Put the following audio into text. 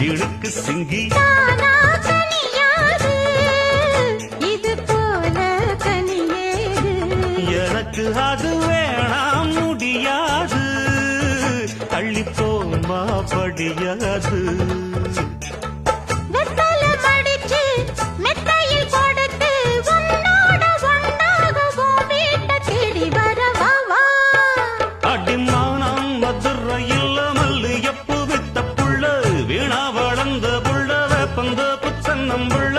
இழுக்கு சிங்கி. போல கனியேது. எனக்கு அது வேணாம் முடியாது. தள்ளிப்போமா படியாது. வெத்தல வந்த புச்சன்னம் உள்ள